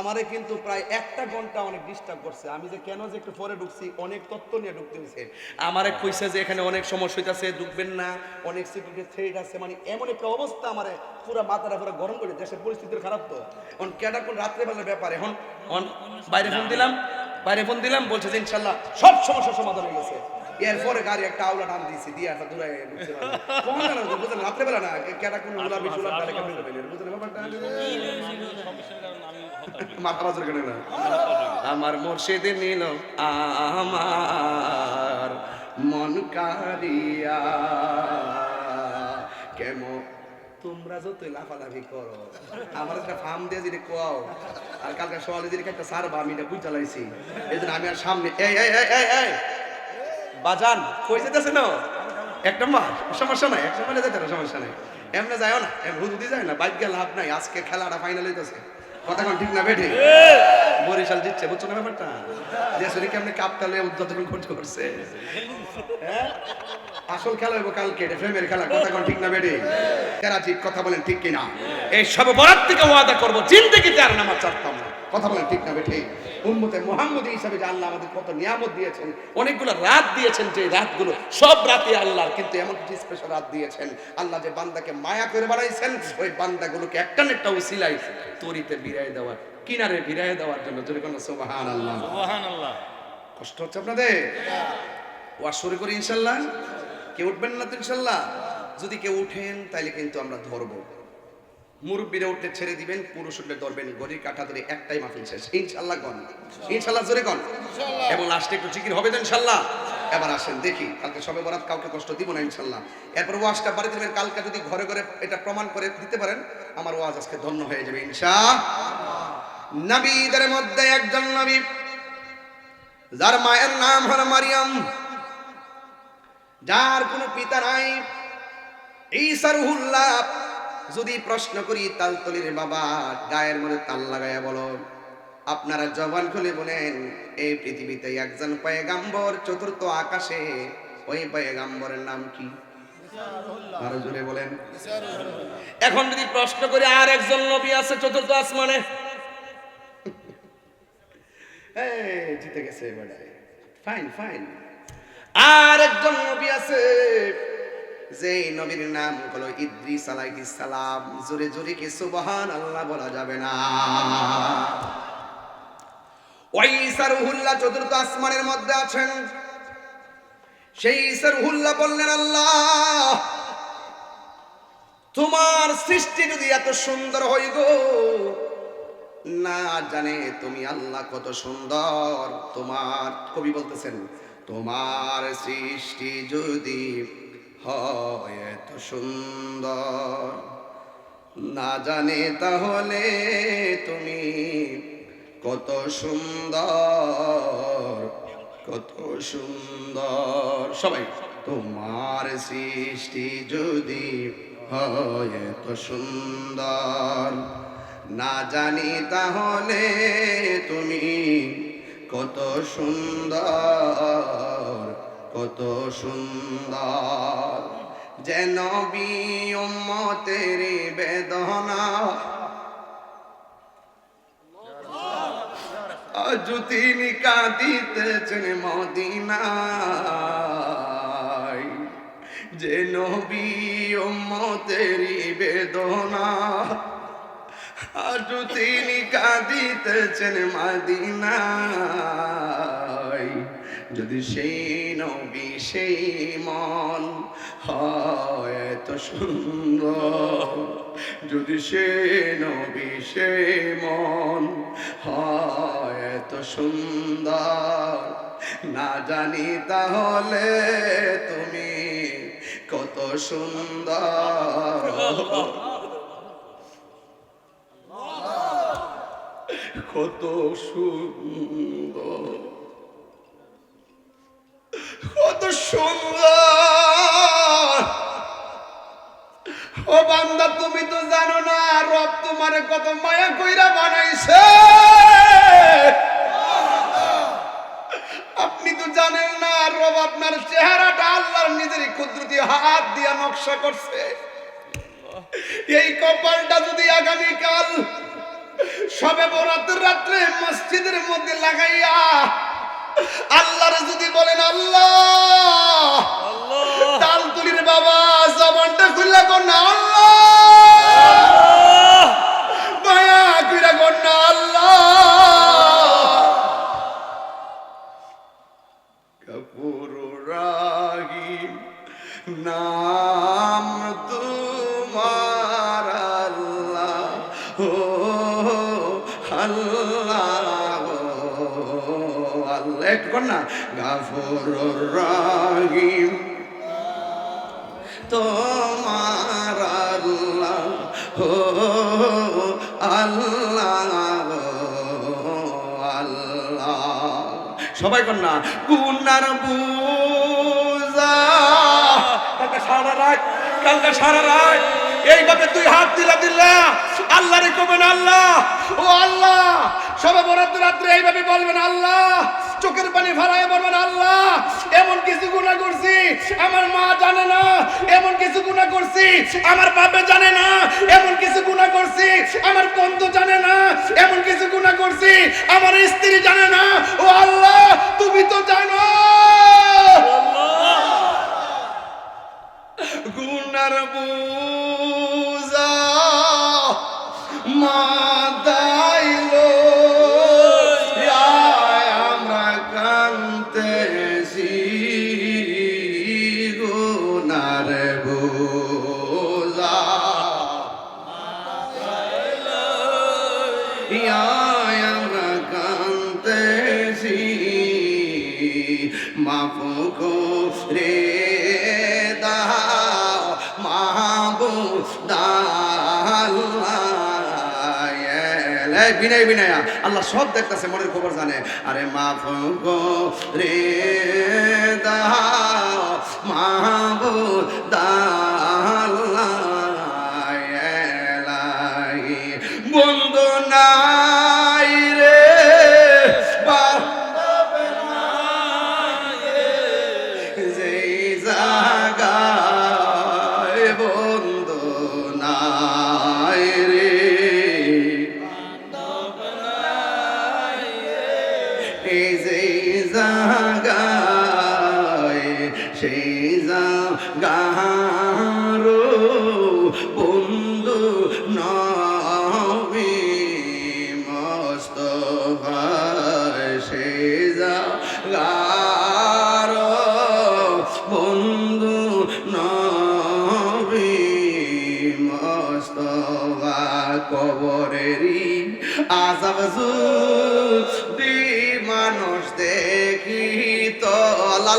আমারে কিন্তু প্রায় একটা ঘণ্টা অনেক ডিস্টার্ব করছে। আমি যে কেন যে একটু পরে ঢুকছি অনেক তথ্য নিয়ে ঢুকতে হয়েছে আমারে কইছে যে এখানে অনেক সমস্যা হইতাছে ঢুকবেন না। অনেক সিকিউরিটি থ্রেট আছে। মানে এমন একটা অবস্থা আমারে পুরো মাথাটা পুরো গরম করে দেশের পরিস্থিতি খারাপ তো। এখন কেডা কোন রাত্রেবেলার ব্যাপার? এখন বাইরে ফোন দিলাম বাইরে ফোন দিলাম বলছে যে ইনশাল্লাহ সব সমস্যার সমাধান হয়ে গেছে। এরপরে গাড়ি একটা আউলা টান দিয়েছি দিয়ে একটা দূরে বুঝলেন? রাত্রেবেলা না কেডা কোন কেমন পেলেন বুঝলেন ব্যাপারটা? বাজার কেন না। আমার মুর্শিদ নিল আমার মন কারিয়া কেমন? তোমরা যত লাফালাফি করো, আমার একটা ফার্ম দিয়ে যদি কোয়াও আর কালকে সকালে যদি একটা সারবা আমি এটা বুঝতে লাইছি এই জন্য আমি আর সামনে এই এই এই এই বাজান, কই যেতেছে না একটা মার সমস্যা নাই, এক সময় যেতে সমস্যা নাই। এমনি যাও না এম হুদুদি যায় না, বাইক গেলে লাভ নাই, আজকে খেলাটা ফাইনাল হইতেছে। কথা ঠিক না বেঠে বরিশাল জিতছে, বুঝছ না ব্যাপারটা? যে শরীর কেমনি কাপতালে উদ্বোধন করতে করছে। হ্যাঁ? আসল খেলা হইব কালকে, এটা ফ্রেমের খেলা, কথা কোন ঠিক না বেঠে এরা ঠিক কথা বলেন ঠিক কিনা? এই সব বরাত থেকে ওয়াদা করব, জিন্দগিতে আর নামাজ চাচ্তাম না। কথা বলেন ঠিক না বেঠে উম্মতে মোহাম্মদ হিসাবে যে আল্লাহ আমাদের কত নিয়ামত দিয়েছেন, অনেকগুলো রাত দিয়েছেন যে রাতগুলো, সব রাতে আল্লাহর, কিন্তু এমন কিছু স্পেশাল রাত দিয়েছেন, আল্লাহ যে বান্দাকে মায়া করে বানাইছেন, ওই বান্দাগুলোকে একটা না একটা উসিলাই তরিতে বিরায় দেওয়ার কিনারে বিরায় দেওয়ার জন্য। যদি কোনো সুবাহান আল্লাহ সুবহানাল্লাহ। কষ্ট হচ্ছে আপনাদের? ওয়াজ শুরু করি ইনশাল্লাহ। কেউ উঠবেন না তো ইনশাল্লাহ? যদি কেউ উঠেন তাহলে কিন্তু আমরা ধরবো। মুরব্বীরা উঠলে ছেড়ে দিবেন পুরুষ উঠলে ধরবেন। গড়ির কাঠা ধরে একটাই মাহফিল শেষ। ইনশাল্লাহ গন ইনশাল্লাহ জোরে গন এবং লাস্টে একটু জিকির হবে তো ইনশাল্লাহ? এবার আসেন দেখি। কালকে সবে বরাত কাউকে কষ্ট দিব না ইনশাল্লাহ। এরপর ওয়াজটা বাড়ি দেবেন কালকে যদি ঘরে ঘরে এটা প্রমাণ করে দিতে পারেন আমার ওয়াজ আজকে ধন্য হয়ে যাবে ইনশা নবীদের মধ্যে একজন নবী, যার মায়ের নাম হল মারিয়াম, যার কোনো পিতা নাই। ঈসা রুহুল্লাহ যদি প্রশ্ন করি, তালতলির বাবা গায়ের মধ্যে তাল লাগাইয়া বলো, আপনারা জবান খুলে বলেন, এই পৃথিবীতে একজন পয়গাম্বর চতুর্থ আকাশে, ওই পয়গাম্বরের নাম কি? জোরে বলেন। এখন যদি প্রশ্ন করি, আর একজন নবী আছে চতুর্থ আসমানে? জিতে গেছে এবারে। ফাইন ফাইন আর একজন নবী আছে যে নবীর নাম হলো ইদ্রিস আলাইহিস সালাম। জোরে জোরে কি সুবহান আল্লাহ বলা যাবে না। ওই সারহুল্লাহ চতুর্থ আসমানের মধ্যে আছেন। সেই সারহুল্লাহ বললেন, আল্লাহ, তোমার সৃষ্টি যদি এত সুন্দর হই গো না জানে তুমি আল্লাহ কত সুন্দর। তোমার কবি বলতেছেন, তোমার সৃষ্টি যদি হয় এত সুন্দর। না জানে তাহলে তুমি কত সুন্দর কত সুন্দর। সবাই, তোমার সৃষ্টি যদি হয় এত সুন্দর। না জানি তাহলে তুমি কত সুন্দর কত সুন্দর। যেন বিয়মতের বেদনা। তিনি কাঁদিতেছেন মদিনায়। যে নবী উম্মতেরি বেদনা। আজ তিনি কাঁদিতেছেন মদিনায়। যদি সেই নবী সেই মন হয় এত সুন্দর। যদি সে নবী সে মন হয় এত সুন্দর। না জানি তাহলে তুমি কত সুন্দর। কত সুন্দর কত সুন্দর। ও বান্দা, তুমি তো জানো না, রব তোমার কত মায়া কইরা বানাইছে। আপনি তো জানেন না, রব আপনার চেহারাটা আল্লাহর নিজের কুদরতি হাত দিয়া নকশা করছে। এই কপালটা যদি আগামীকাল সবে বরাতের রাত্রে মসজিদের মধ্যে লাগাইয়া আল্লাহর যদি বলেন আল্লাহ আল্লাহ। তালতুলির বাবা জবানটা খুললা কোন না আল্লাহ। গাফর রাহিম তোমার আল্লাহ, ও আল্লাহ আল্লাহ। সবাই না গুনার বুজা কালকে সারা রাত, কালকে সারা রাত। এইভাবে তুই হাত দিলা দিলা। আল্লাহ রে কবেন আল্লাহ, ও আল্লাহ। সবে বরাদ্দ রাত্রে এইভাবে বলবেন আল্লাহ। চোখের পানি ফালায় বলবেন আল্লাহ এমন কিছু গুণা করছি আমার মা জানে না এমন কিছু গুণা করছি আমার বাপে জানে না এমন কিছু গুণা করছি আমার বন্ধু জানে না এমন কিছু গুণা করছি আমার স্ত্রী জানে না ও আল্লাহ তুমি তো জানো। গুনার বুজা মাফ রে দাও মাহবু বিনয়, বিনয়া, আল্লাহ সব দেখতেছে, মনের খবর জানে। আরে মাফ রে দাও মাহবু বন্ধু নাই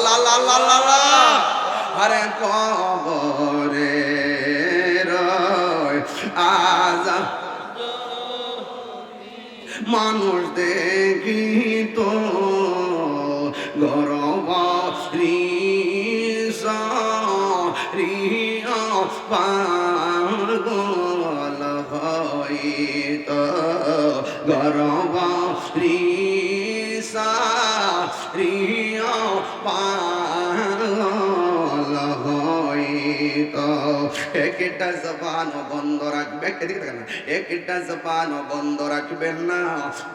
লা লা লা লা আরে কবরে একটা জবান বন্ধ রাখবে। এদিকে দেখেন একটা জবান বন্ধ রাখবেন না।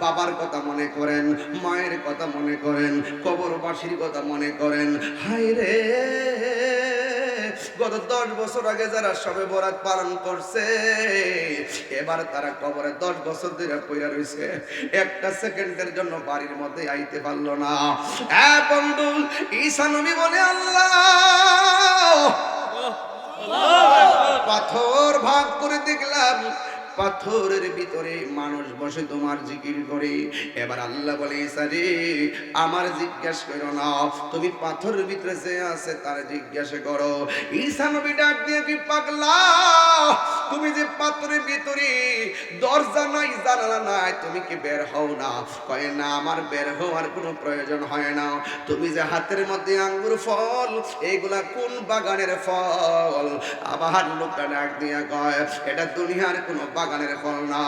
বাবার কথা মনে করেন, মায়ের কথা মনে করেন, কবরবাসীর কথা মনে করেন। হাই রে গত দশ বছর আগে যারা সবে বরাত পালন করছে, এবার তারা কবরে দশ বছর ধরে পইরা রয়েছে। একটা সেকেন্ডের জন্য বাড়ির মধ্যে আইতে পারল না। বন্ধু ঈশানবী বলে আল্লাহ। পাথর ভাগ করে দেখলাম পাথরের ভিতরে মানুষ বসে তোমার জিকির করে। এবার আল্লাহ বলে সারে আমার জিজ্ঞাসা করো না, তুমি পাথরের ভিতরে যে আছে তার জিজ্ঞাসা করো। ঈসা নবী ডাক দিয়ে, কি পাগলা, তুমি যে পাথরের ভিতরে দরজা নাই, জানালা নাই, তুমি কি বের হও না? কয়, না, আমার বের হওয়ার কোনো প্রয়োজন হয় না। তুমি যে হাতের মধ্যে আঙ্গুর ফল এইগুলা কোন বাগানের ফল? আবার লোকটা ডাক দিয়া কয়, এটা দুনিয়ার কোনো বাগান বাগানের না।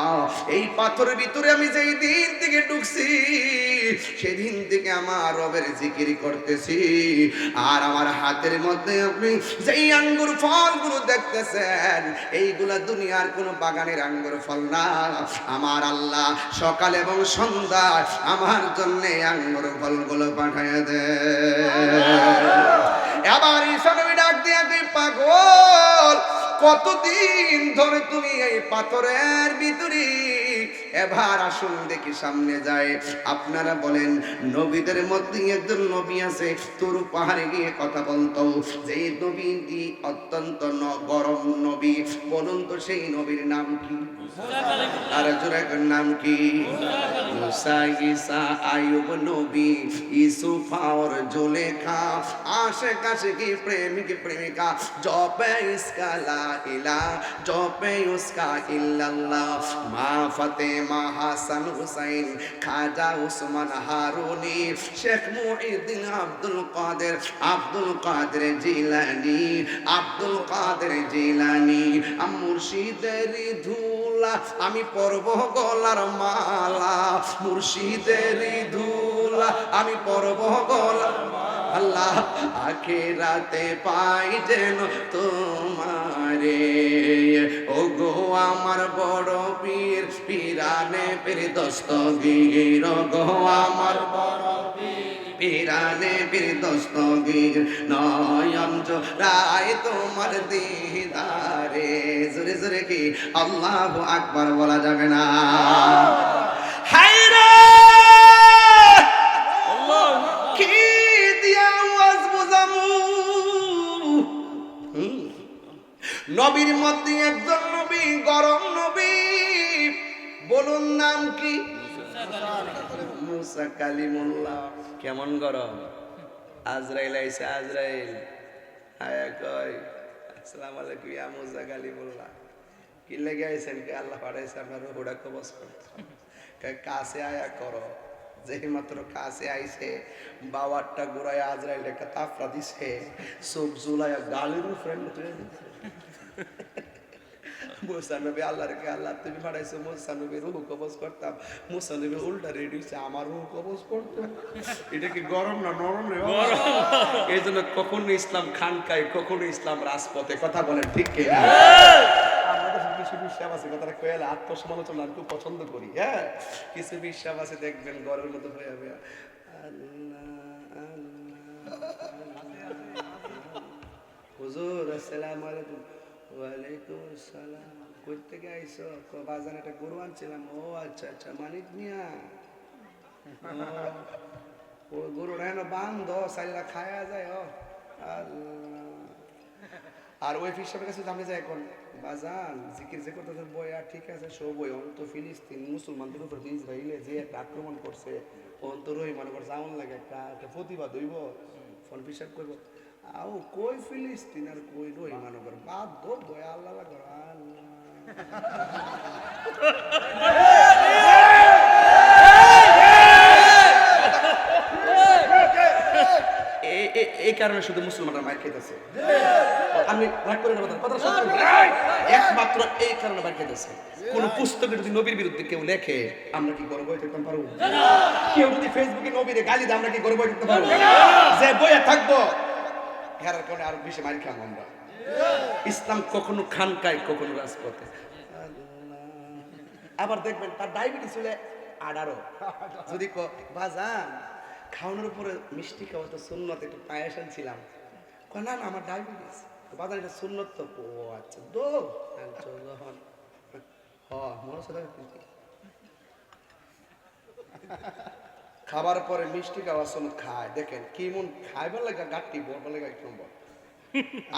এই পাথরের ভিতরে আমি যেই দিন থেকে ঢুকছি, সেদিন থেকে আমার রবের জিকির করতেছি। আর আমার হাতের মধ্যে আপনি যেই আঙ্গুর ফলগুলো দেখতেছেন, এইগুলা দুনিয়ার কোনো বাগানের আঙ্গুর ফল না। আমার আল্লাহ সকাল এবং সন্ধ্যা আমার জন্য আঙ্গুর ফলগুলো পাঠায় দেয় আবার ঈশানবী ডাক দিয়ে, তুই পাগল কতদিন ধরে তুমি এই পাথরের ভিতরে এবার আসুন দেখি সামনে যায়। আপনারা বলেন, নবীদের মধ্যে একজন নবী আছে, তোর পাহাড়ে গিয়ে কথা বলতো। যে নবীটি অত্যন্ত গরম নবী। বলুন তো সেই নবীর নাম কি? আর জোরের নাম কি? আয়ুব নবী প্রেমিক, প্রেমিকা। জপে ইসকা লা ইলা জপে উসকা ইল্লাল্লাহ। মা হাসান হুসাইন, খাজা উসমান হারুনি, শেখ আব্দুল কাদের আব্দুল কাদের জিলানি, আব্দুল কাদের জিলানি মুর্শিদের ধুলা আমি পরব গলার মালা, মুর্শিদের ধুলা আমি পরব গলার আল্লাহ আখেরাতে পাই যেন তোমারে। ও গো আমার পীর পীরানে পীর দস্তগীর গো আমার পিরানে বীর দস্তগীর নয়ন রায় তোমার দিদারে। জোরে জোরে কি? আল্লাহ আকবার বলা যাবে না। নবীর মধ্যে একজন নবী গরম বলুন নাম কি? মুসা কালিমুল্লাহ। কেমন গরম? আজরাইল আইসে আজরাইল। আয়া কয়, আসসালামু আলাইকুম ইয়া মুসা কালিমুল্লাহ। কি লেগে আইছেন? কে আল্লাহ পাঠাইছে আপনার হুড়া কবজ করতে। কাছে আয়া করো। যেই মাত্র কাছে আইছে, বাবারটা গোড়ায় আজরাইল একটা তাফরা দিছে, চোখ জুলাইয়া গালের উপরে তুলে দিছে মুসানবী আল্লাহ রেখে আল্লাহ তুমি পাঠাইছো রুহ কবজ করতাম। মুসানবী উল্টা রেডি হচ্ছে আমার রুহ কবজ করতো। এটা কি গরম না নরম রে এই জন্য কখনো ইসলাম খানকায় কখনো ইসলাম রাজপথে কথা বলেন ঠিক কে কিছু বিশ্বাস আছে কথাটা কয়ালে আত্মসমালোচনা আমি খুব পছন্দ করি হ্যাঁ? কিছু বিশ্বাস আছে দেখবেন গরের মতো হয়ে যাবে। আল্লাহ। হুজুর আসসালামু আলাইকুম। ওয়ালাইকুম আসসালাম কই থেকে একটা গরু আনছিলাম। ও আচ্ছা আচ্ছা মিয়া। ও গরুটা হেন বান্ধ, সাইলা খায়া যায়, ও। আর ওই কাছে জানতে যায় এখন, বাজান, জিকির যে করতে বই আর ঠিক আছে, সব বই অন্ত ফিলিস্তিন মুসলমানদের উপর ইসরায়েলে যে একটা আক্রমণ করছে অন্ত মনে করছে আমন লাগে একটা প্রতিবাদ হইব। ফোন ফিসাব করব। আও কই ফিলিস্তিন আর কই রই মনে কর বাদ দো বই আল্লাহ এই কারণে শুধু মুসলমানরা মার খেতেছে আমি রাগ করে কথা একমাত্র এই কারণে মার খেতেছে কোন পুস্তকে যদি নবীর বিরুদ্ধে কেউ লেখে, আমরা কি গর্ব হয়ে থাকতে পারব? কেউ যদি ফেসবুকে নবীরে গালি দেয়, আমরা কি গর্ব হয়ে থাকতে পারব? যে বইয়ে থাকব হেরার কারণে আরও বেশি মার খাব আমরা। ইসলাম কখনো খানকায় কখনো রাজপথে। আবার দেখবেন তার ডায়াবেটিস হলে আঠারো। যদি বাজান, খাওয়ানোর উপরে মিষ্টি খাওয়া তো সুন্নত, একটু পায়েস কয়, না না, আমার ডায়াবেটিস বাজান, এটা সুন্নত তো? ও আচ্ছা দো। হ, মনে সাথে খাবার পরে মিষ্টি খাওয়ার সময় খায়। দেখেন, কি মন খাইবার লাগে গাঠটি বলবার লাগে এক নম্বর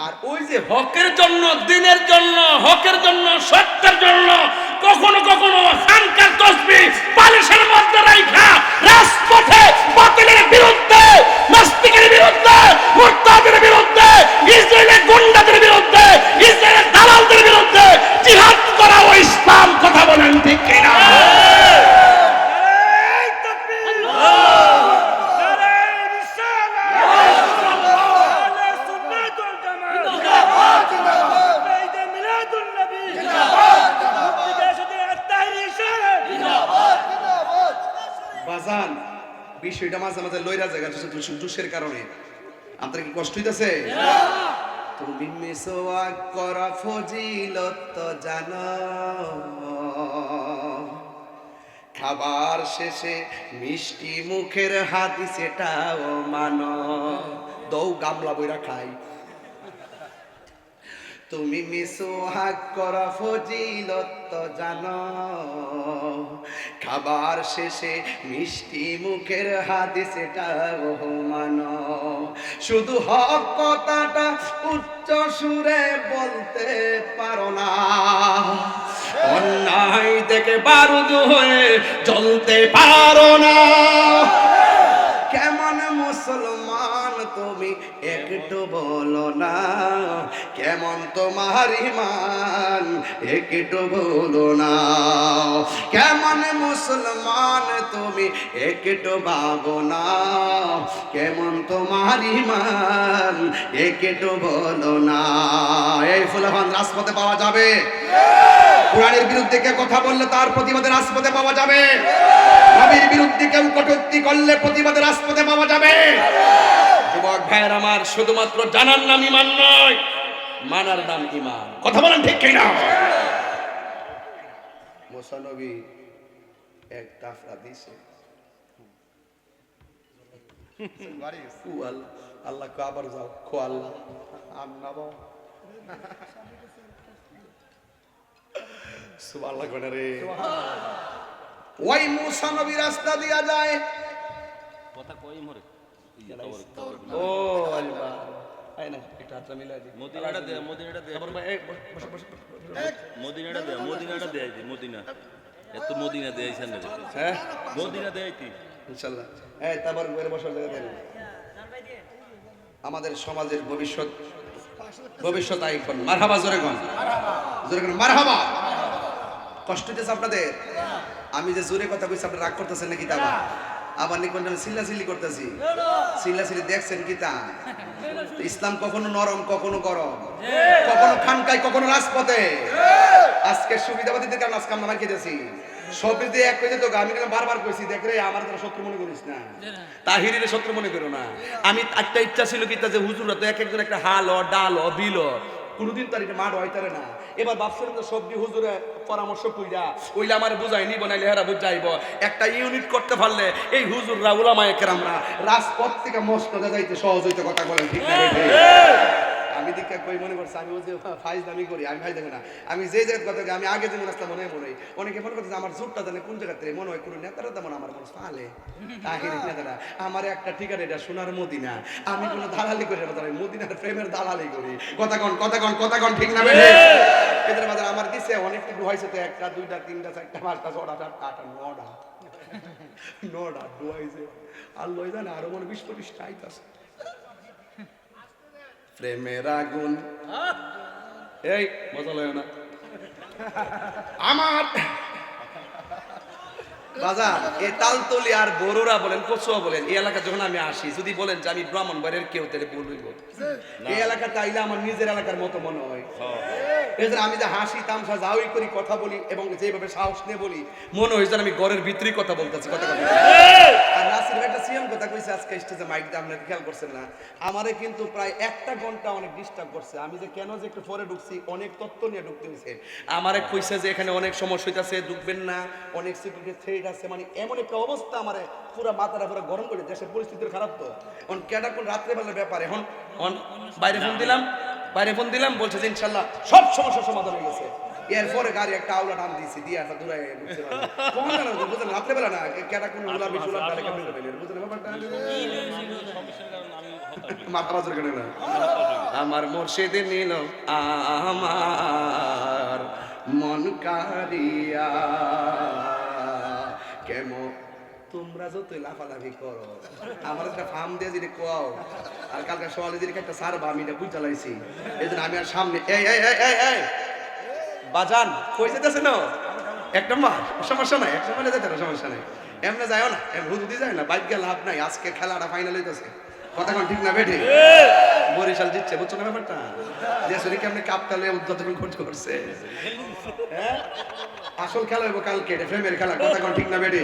আর ওই যে হকের জন্য, দিনের জন্য, হকের জন্য, সত্যের জন্য, কখনো কখনো খানকার তসবি, পালিশের মধ্যে রাইখা, রাজপথে বাতিলের বিরুদ্ধে, নাস্তিকের বিরুদ্ধে, মুরতাদের বিরুদ্ধে, ইসরায়েলের গুন্ডাদের বিরুদ্ধে, ইসরায়েলের দালালদের বিরুদ্ধে জিহাদ করা ও ইসলাম কথা বলেন ঠিক কিনা? বিষয়টা মাঝে মাঝে লইরা জায়গা জুসের কারণে। আপনার কি কষ্ট হইতেছে? তুমি মিসওয়া করা ফজিলত জানো। খাবার শেষে মিষ্টি মুখের হাদিস এটাও মানো। দৌ গামলা বইরা খাই। তুমি মিসোহাগ করা ফজিলত জানো। খাবার শেষে মিষ্টি মুখের হাদিস এটাও মানো শুধু হক কথাটা উচ্চ সুরে বলতে পারো না। অন্যায় থেকে বারুদ হয়ে জ্বলতে পারো না। কেমন মুসলমান বলো না, কেমন তোমার ইমান একটু বলো না, কেমন মুসলমান তুমি? একটু ভাবো না, কেমন তোমার ইমান একটু বলো না। এই ফুলহান রাজপথে পাওয়া যাবে। কোরআনের বিরুদ্ধে কেউ কথা বললে তার প্রতিবাদে রাজপথে পাওয়া যাবে। নবীর বিরুদ্ধে কেউ কটূক্তি করলে প্রতিবাদে রাজপথে পাওয়া যাবে। ভাইয়ের আমার শুধুমাত্র জানার নাম ইমান নয় মানার নাম ইমান। কথা বলেন ঠিক কিনা? মোসানবী এক তাফরা দিছে আল্লাহ আল্লাহ আবার যাও খো আল্লাহ রে। ওই মুসা নবী রাস্তা দিয়া যায়। কথা কই মরে? ও আল্লাহ। আয় না একটা হাতটা মিলাই দি মদিনাটা দে মদিনাটা দে। তারপর ভাই, এই, বস, বস, বস, বস, বস। মদিনাটা দে মদিনাটা দে আইতি মদিনা। এত মদিনা দে আইছেন রে। হ্যাঁ? মদিনা দে আইতি। ইনশাল্লাহ এই তারপর ঘরে বসার জায়গা দেন আমাদের সমাজের ভবিষ্যৎ ভবিষ্যৎ আইকন মারহাবা জোরে জোরে মারহাবা! কষ্ট হইতেছে আপনাদের? আমি যে জোরে কথা কইছি আপনি রাগ করতেছেন নাকি তা আবার? আবার নিকন আমি সিল্লা করতেছি। সিল্লা সিল্লি দেখছেন তা? ইসলাম কখনো নরম, কখনো গরম। কখনো কখনো রাজপথে। আজকে সুবিধাবাদীদের কারণে আজকে আমরা মার খেতেছি। সব দিয়ে এক কইতে তো আমি কিন্তু বারবার কইছি, দেখ রে, আমার তোরা শত্রু মনে করিস না। তাহিরিরে শত্রু মনে করো না। আমি একটা ইচ্ছা ছিল কি তা যে হুজুররা তো এক একজন একটা হাল ডাল বিল। কোনোদিন তার এটা মাঠ হইতারে না। এবার ভাবছিলাম তো সবজি হুজুরে পরামর্শ কইরা ওইলে আমার বুঝাই নিব নাইলে হেরা বুঝাইব একটা ইউনিট করতে পারলে এই হুজুররা, উলামায়ে কেরামরা রাজপথ থেকে মস্কদে যাইতে সহজ হইতে কথা বলেন ঠিক না? আমি দীক্ষা কই মনে করছি আমি ওই যে ফাইজ দামি করি, আমি না। আমি যে জায়গার কথা আমি আগে যেমন মনে মনে হয়। অনেকে মনে আমার জোরটা জানে কোন মনে হয় কোনো নেতারা তেমন আমার নেতারা, আমার একটা ঠিকানা, এটা সোনার মদিনা। আমি কোনো দালালি করি আমি মদিনার প্রেমের দালালি করি। কথা কন কথা কন কথা কন, ঠিক না এদের মাঝে আমার দিছে, অনেক হয়েছে তো, একটা, দুইটা, তিনটা, চারটা, পাঁচটা, ছটা, সাতটা, আটটা, নটা। নটা ডুয়াইছে আর লই জানে, আরও মনে বিশ পঁচিশটা আইতাছে। প্রেমের আগুন। এই মজা লয় না। আমার রাজা এ তালতলি আর বড়রা বলেন কচুয়া বলেন এই এলাকা যখন আমি আসি যদি বলেন যে আমি ব্রাহ্মণ বাড়ির কেউ তাহলে বলব এই এলাকাতে আইলে আমার নিজের এলাকার মতো মনে হয়। যে আমি যে হাসি তামসা যাওই করি কথা বলি এবং যেভাবে সাহস নিয়ে বলি মনে হয় যেন আমি ঘরের ভিতরেই কথা বলতেছি কথা কথা আর নাসির ভাই একটা সিএম কথা কইছে আজকে স্টেজে মাইক দিয়ে আপনারা খেয়াল করছেন না? আমারে কিন্তু প্রায় একটা ঘণ্টা অনেক ডিস্টার্ব করছে। আমি যে কেন যে একটু পরে ঢুকছি অনেক তত্ত্ব নিয়ে ঢুকতে হয়েছে আমারে কইছে যে এখানে অনেক সমস্যা হইতাছে ঢুকবেন না। অনেক সিকিউরিটি থ্রেট আছে। মানে এমন একটা অবস্থা আমারে পুরো মাথাটা পুরো গরম করে দেশের পরিস্থিতি খারাপ তো। এখন কেডা কোন রাত্রেবেলার ব্যাপার? এখন বাইরে ফোন দিলাম। বাইরে ফোন দিলাম বলছে যে ইনশাল্লাহ সব সমস্যার সমাধান হয়ে গেছে। এরপরে গাড়ি একটা আউলা টান দিয়েছি দিয়ে একটা দূরে বুঝলেন রাত্রেবেলা না কেটা কোন উলা বেশি উলা ডালে কেমন পেলেন বুঝলেন ব্যাপারটা? মাথা বাজার কেন না। আমার মুর্শিদ নিল আমার মন কারিয়া কেমন তোমরা যতই লাফালাফি করো, আমার একটা ফার্ম দিয়ে যদি কোয়াও আর কালকে সকালে যদি একটা সারবা আমি এটা বুঝতে লাইছি, এই জন্য আমি আর সামনে, এই এই এই এই বাজান, কই যেতেছে না সমস্যা নাই যেতে সমস্যা নাই। এমনি যাও না হুদুদি যায় না, বাইক লাভ নাই, আজকে খেলাটা ফাইনাল হইতেছে। কথা কোন ঠিক না বেঠে? বরিশাল জিতছে, বুঝছ না ব্যাপারটা? যে শরীর কেমনি কাপটালে উদ্বোধন করতে করছে। হ্যাঁ? আসল খেলা হইব কালকে, এটা ফ্রেমের খেলা, কথা কোন ঠিক না বেঠে?